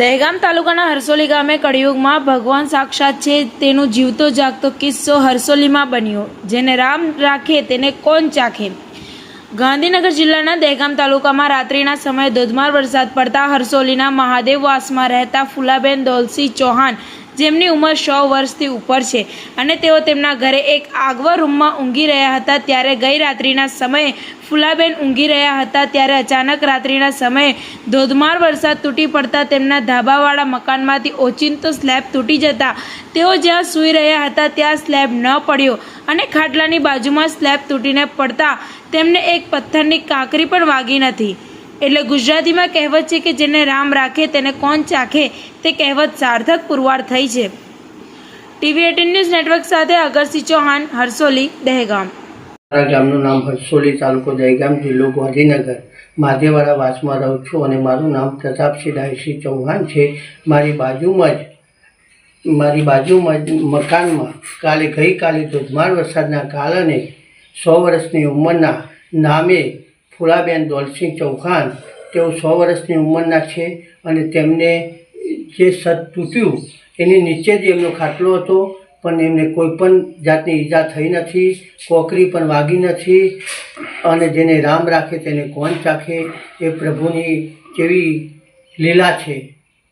દહેગામ તાલુકાના હરસોલી ગામે કળિયુગમાં ભગવાન સાક્ષાત છે, તેનો જીવતો જાગતો કિસ્સો હરસોલીમાં બન્યો, જેને રામ રાખે તેને કોણ ચાખે? ગાંધીનગર જિલ્લાના દહેગામ તાલુકામાં રાત્રિના સમયે ધોધમાર વરસાદ પડતા હરસોલીના મહાદેવવાસમાં રહેતા ફુલાબેન દોલસી ચૌહાણ જેમની ઉંમર સો વર્ષથી ઉપર છે. અને તેઓ તેમના ઘરે એક આગવા રૂમમાં ઊંઘી રહ્યા હતા ત્યારે ગઈ રાત્રિના સમયે ફુલાબેન ઊંઘી રહ્યા હતા ત્યારે અચાનક રાત્રિના સમયે ધોધમાર વરસાદ તૂટી પડતા તેમના ધાબાવાળા મકાનમાંથી ઓચિંતો સ્લેબ તૂટી જતા. તેઓ જ્યાં સૂઈ રહ્યા હતા ત્યાં સ્લેબ ન પડ્યો અને ખાટલાની બાજુમાં સ્લેબ તૂટીને પડતા તેમને એક પથ્થરની કાંકરી પણ વાગી નથી. એટલે ગુજરાતીમાં કહેવત છે કે જેને રામ રાખે, તેને કોણ ચાખે, તે કહેવત સાર્થક પુરવાર થઈ છે. ટીવી એટીન ન્યૂઝ નેટવર્ક સાથે અગરસિંહ ચૌહાણ હરસોલી દહેગામ. મારા ગામનું નામ હરસોલી તાલુકો દહેગામ જિલ્લો ગાંધીનગર. માધેવાડા વાસમાં રહું છું અને મારું નામ પ્રતાપસિંહ ડાયસિંહ ચૌહાણ છે. મારી બાજુમાં જ, મારી બાજુમાં જ મકાનમાં કાલે ગઈકાલે ધોધમાર વરસાદના કારણે સો વર્ષની ઉંમરના નામે ફુલાબેન દોલસિંહ ચૌહાણ, તેઓ સો વર્ષની ઉંમરના છે અને તેમને જે સદ તૂટ્યું, એની નીચે જ એમનો ખાટલો હતો, પણ એમને કોઈ પણ જાતની ઈજા થઈ નથી, કોકરી પણ વાગી નથી અને જેને રામ રાખે તેને કોણ ચાખે, એ પ્રભુની કેવી લીલા છે.